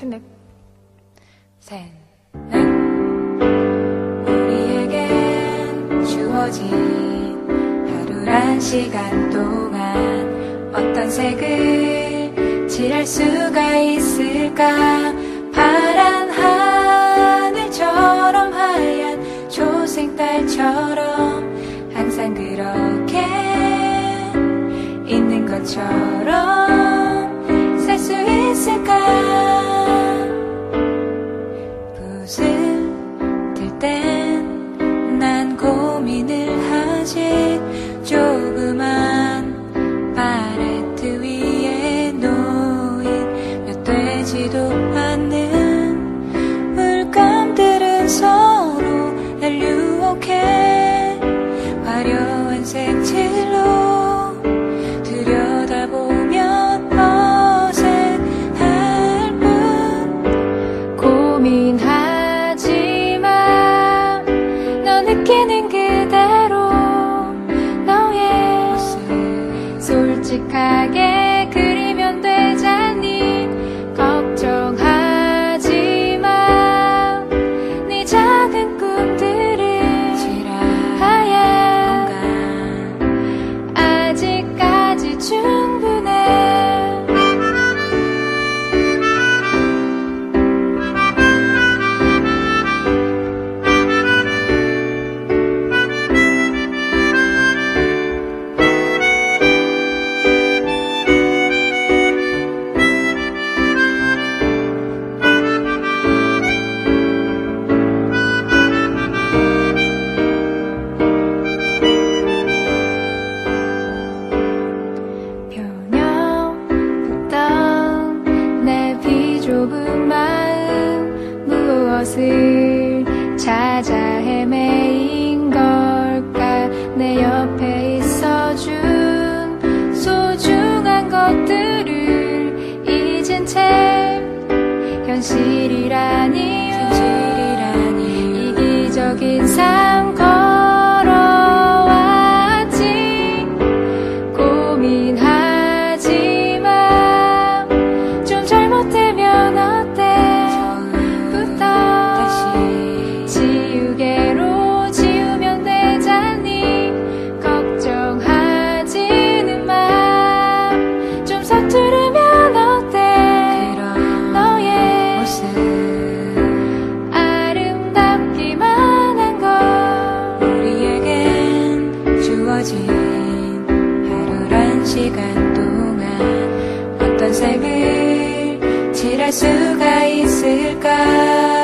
셋넷 셋 우리에겐 주어진 하루란 시간 동안 어떤 색을 칠할 수가 있을까? 파란 하늘처럼 하얀 초생달처럼 항상 그렇게 있는 것처럼 살 수 있을까 느끼는 그대로 너의 솔직하게 그리 así. 채워진 하루란 시간 동안 어떤 삶을 칠할 수가 있을까?